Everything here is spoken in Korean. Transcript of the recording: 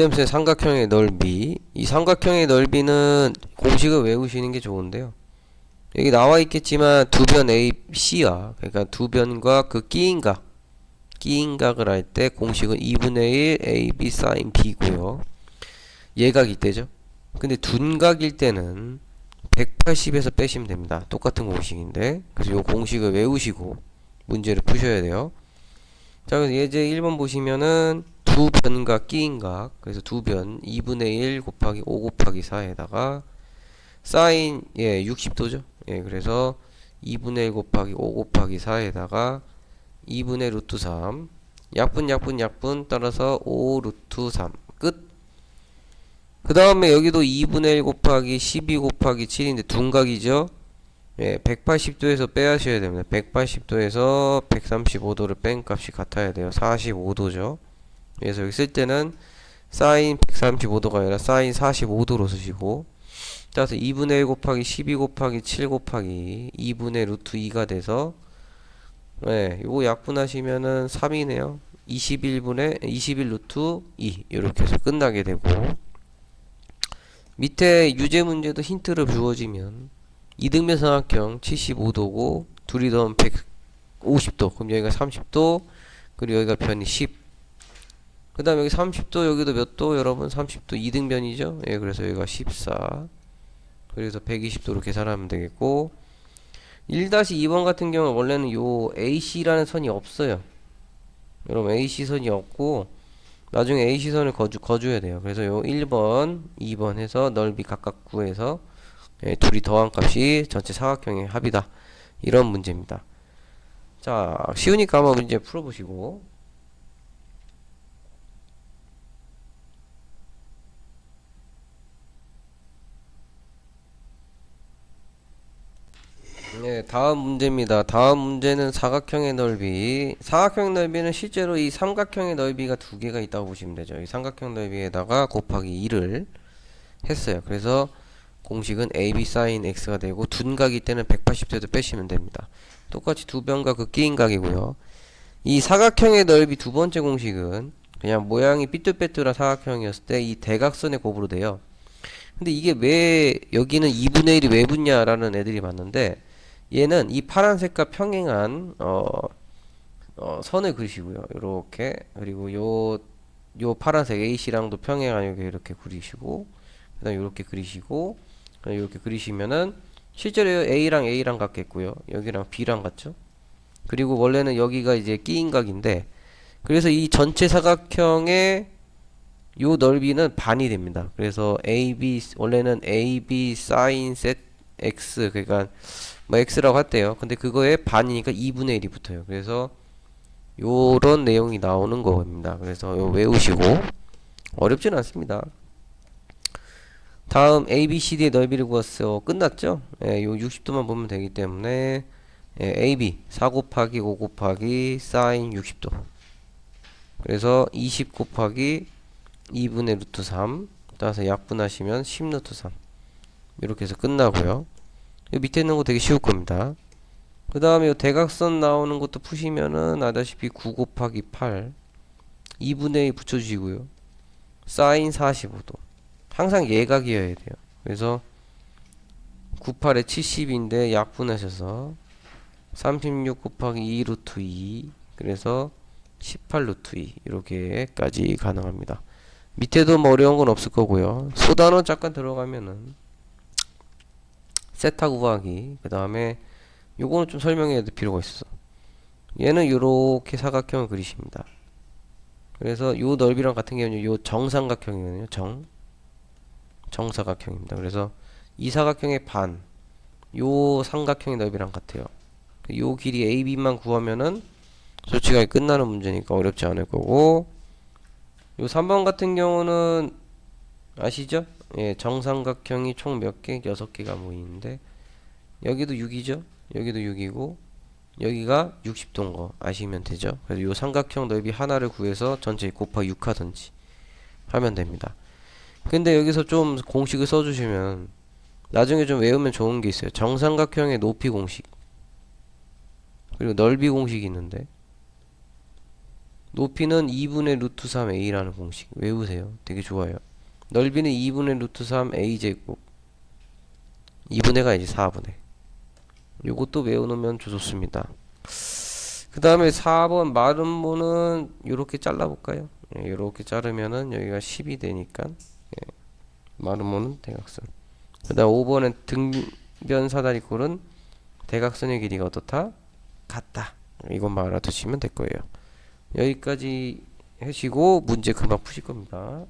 쌤의 삼각형의 넓이. 이 삼각형의 넓이는 공식을 외우시는 게 좋은데요. 여기 나와 있겠지만 두 변 AC야. 그러니까 두 변과 그 끼인각 끼인각을 할 때 공식은 2분의 1 AB sin B고요. 예각이 때죠. 근데 둔각일 때는 180에서 빼시면 됩니다. 똑같은 공식인데. 그래서 이 공식을 외우시고 문제를 푸셔야 돼요. 자 그래서 예제 1번 보시면은 두 변과 끼인각 그래서 두 변 2분의 1 곱하기 5 곱하기 4에다가 사인 예 60도죠 예 그래서 2분의 1 곱하기 5 곱하기 4에다가 2분의 루트 3 약분 약분 약분 따라서 5 루트 3 끝 그 다음에 여기도 2분의 1 곱하기 12 곱하기 7인데 둔각이죠 예, 180도에서 빼하셔야 됩니다. 180도에서 135도를 뺀 값이 같아야 돼요. 45도죠. 그래서 여기 쓸 때는 사인 135도가 아니라 사인 45도로 쓰시고 따라서 2분의 1 곱하기 12 곱하기 7 곱하기 2분의 루트 2가 돼서 네, 요거 약분하시면은 3이네요. 21분의 21 루트 2 이렇게 해서 끝나게 되고 밑에 유제 문제도 힌트를 주어지면 이등변 삼각형 75도고 둘이 더하면 150도 그럼 여기가 30도 그리고 여기가 변이 10 그 다음 여기 30도 여기도 몇 도 여러분 30도 이등변이죠 예 그래서 여기가 14 그래서 120도로 계산하면 되겠고 1-2번 같은 경우는 원래는 요 AC라는 선이 없어요 여러분 AC 선이 없고 나중에 AC 선을 거주, 거줘야 돼요 그래서 요 1번 2번 해서 넓이 각각 구해서 예, 둘이 더한 값이 전체 사각형의 합이다. 이런 문제입니다. 자, 쉬우니까 한번 문제 풀어보시고. 네, 다음 문제입니다. 다음 문제는 사각형의 넓이. 사각형 넓이는 실제로 이 삼각형의 넓이가 두 개가 있다고 보시면 되죠. 이 삼각형 넓이에다가 곱하기 2를 했어요. 그래서 공식은 AB sin X가 되고 둔각일 때는 180도도 빼시면 됩니다. 똑같이 두 변과 그 끼인 각이고요. 이 사각형의 넓이 두 번째 공식은 그냥 모양이 삐뚤빼뚤한 사각형이었을 때 이 대각선의 곱으로 돼요. 근데 이게 왜 여기는 2분의 1이 왜 붙냐라는 애들이 많은데 얘는 이 파란색과 평행한 어, 어, 선을 그리시고요. 요렇게 그리고 요 요 파란색 AC랑도 평행한 여기 이렇게 그리시고 그다음 이렇게 그리시고 이렇게 그리시면은 실제로 A랑 A랑 같겠고요. 여기랑 B랑 같죠? 그리고 원래는 여기가 이제 끼인각인데 그래서 이 전체 사각형의 요 넓이는 반이 됩니다. 그래서 AB 원래는 AB sin set x 그러니까 뭐 x라고 할때요. 근데 그거에 반이니까 2분의 1이 붙어요. 그래서 요런 내용이 나오는 겁니다. 그래서 요 외우시고 어렵진 않습니다. 다음 ABCD의 넓이를 구했어요. 끝났죠? 예, 요 60도만 보면 되기 때문에 예, AB 4 곱하기 5 곱하기 사인 60도 그래서 20 곱하기 2분의 루트 3 따라서 약분하시면 10 루트 3 이렇게 해서 끝나고요. 이 밑에 있는 거 되게 쉬울 겁니다. 그 다음에 대각선 나오는 것도 푸시면은 아다시피 9 곱하기 8 2분의 2 붙여주시고요. 사인 45도 항상 예각이어야 돼요. 그래서 98에 70인데 약분하셔서 36 곱하기 2 루트 2 그래서 18 루트 2 이렇게까지 가능합니다. 밑에도 뭐 어려운 건 없을 거고요. 소단원 잠깐 들어가면은 세타 구하기 그 다음에 요거는 좀 설명해야 될 필요가 있어. 얘는 요렇게 사각형을 그리십니다. 그래서 요 넓이랑 같은 경우는 요 정삼각형이거든요. 정 정사각형입니다. 그래서 이 사각형의 반, 요 삼각형의 넓이랑 같아요. 요 길이 AB만 구하면은 솔직하게 끝나는 문제니까 어렵지 않을 거고 요 3번 같은 경우는 아시죠? 예, 정삼각형이 총 몇 개? 6개가 모이는데 여기도 6이죠? 여기도 6이고 여기가 60도인 거 아시면 되죠? 그래서 요 삼각형 넓이 하나를 구해서 전체 곱하 6 하든지 하면 됩니다. 근데 여기서 좀 공식을 써주시면 나중에 좀 외우면 좋은 게 있어요. 정삼각형의 높이 공식 그리고 넓이 공식이 있는데 높이는 2분의 루트 3a라는 공식 외우세요. 되게 좋아요. 넓이는 2분의 루트 3 a제곱 2분의가 이제 4분의 요것도 외워놓으면 좋습니다. 그 다음에 4번 마름모는 요렇게 잘라볼까요? 예, 요렇게 자르면은 여기가 10이 되니까 예, 마름모는 대각선 그 다음 5번은 등변 사다리꼴은 대각선의 길이가 어떻다? 같다 이것만 알아두시면 될 거예요 여기까지 하시고 문제 금방 푸실 겁니다